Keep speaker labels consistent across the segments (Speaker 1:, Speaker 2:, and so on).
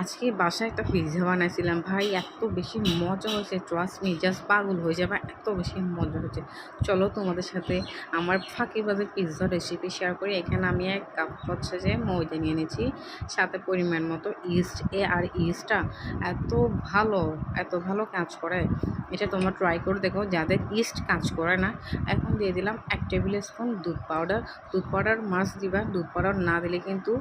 Speaker 1: আজকে বাসায় একটা পিৎজা বানাইছিলাম। ভাই, এত বেশি মজা হয়েছে। ট্রাস্ট মি জাস্ট পাগল হয়ে যাবে। এত বেশি মজা হয়েছে। চলো তোমাদের সাথে আমার ফাঁকিবাজের পিৎজা রেসিপি শেয়ার করি। এখানে আমি এক কাপ হচ্ছে যে ময়দা নিয়ে নিয়েছি। সাথে পরিমাণ মতো ইস্ট এ আর ইস্টটা এত ভালো এত ভালো কাজ করে। এটা তোমরা ট্রাই করে দেখো। যাদের ইস্ট কাজ করে না, এখন দিয়ে দিলাম এক টেবিল স্পুন দুধ পাউডার দুধ পাউডার মাছ দিবা। দুধ পাউডার না দিলে কিন্তু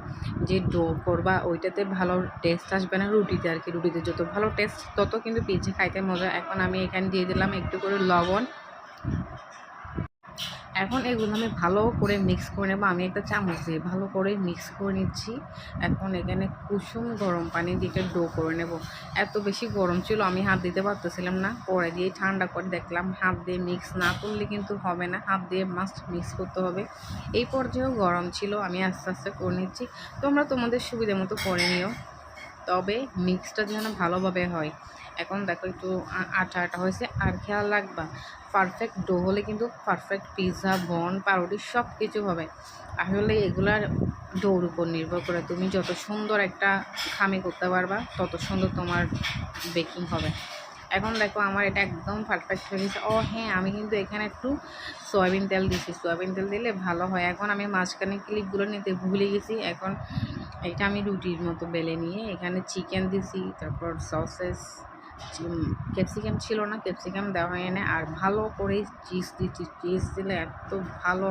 Speaker 1: যে ডো করবা, ওইটাতে ভালো টেস্ট আসবে না রুটিতে আর কি, রুটিতে যত ভালো টেস্ট তত কিন্তু পিৎজা খাইতে মজা। এখন আমি এখানে দিয়ে দিলাম একটু করে লবণ। এখন এগুলো আমি ভালো করে মিক্স করে নেব। আমি একটা চামচ দিয়ে ভালো করে মিক্স করে নিচ্ছি। এখন এখানে কুসুম গরম পানি দিয়ে ডো করে নেব। এত বেশি গরম ছিল, আমি হাত দিতে পারতেছিলাম না। পরে দিয়ে ঠান্ডা করে দেখলাম হাত দিয়ে মিক্স না করলে কিন্তু হবে না। হাত দিয়ে মাস্ট মিক্স করতে হবে। এই পর্যায়েও গরম ছিল, আমি আস্তে আস্তে করে নিচ্ছি। তোমরা তোমাদের সুবিধা মতো করে নিও। তবে মিক্সটা যেন ভালোভাবে হয়। এখন দেখো একটু আটা আটা হয়েছে, আর খেয়াল রাখবা পারফেক্ট ডো হলে কিন্তু পারফেক্ট পিৎজা বন পাউরুটি সব কিছু হবে। আসলে এগুলার ডোর উপর নির্ভর করে তুমি যত সুন্দর একটা খামি করতে পারবা, তত সুন্দর তোমার বেকিং হবে। এখন দেখো আমার এটা একদম পারফেক্ট হয়ে গেছে। ও হ্যাঁ আমি কিন্তু এখানে একটু সয়াবিন তেল দিয়েছি। সয়াবিন তেল দিলে ভালো হয়। এখন আমি মাঝখানে ক্লিপগুলো নিতে ভুলে গেছি। এখন এটা আমি রুটির মতো বেলে নিয়ে এখানে চিকেন দিছি, তারপর সসেস ক্যাপসিকাম ছিল না, ক্যাপসিকাম দেওয়া হয় না আর ভালো করে চিজ দিচ্ছি চিজ দিলে এত ভালো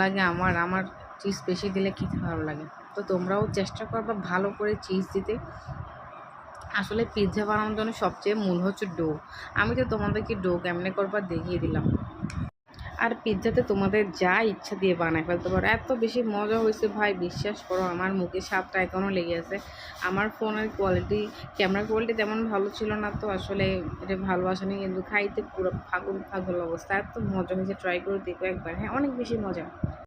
Speaker 1: লাগে আমার আমার চিজ বেশি দিলে খেতে ভালো লাগে। তো তোমরাও চেষ্টা করবা ভালো করে চিজ দিতে। আসলে পিৎজা বানানোর জন্য সবচেয়ে মূল হচ্ছে ডো। আমি তো তোমাদেরকে ডো কেমনে করবার দেখিয়ে দিলাম। আর পিৎজাতে তোমাদের যা ইচ্ছা দিয়ে বানায় ফেলতে পারো। এত বেশি মজা হয়েছে ভাই, বিশ্বাস করো, আমার মুখে স্বাদটা এখনও লেগে আছে। আমার ফোনের কোয়ালিটি ক্যামেরা কোয়ালিটি তেমন ভালো ছিল না তো, আসলে এটা ভালো আসেনি কিন্তু খাইতে পুরো ফাগুল ফাগুল অবস্থা। এত মজা হয়েছে ট্রাই করে দেখো একবার। হ্যাঁ অনেক বেশি মজা।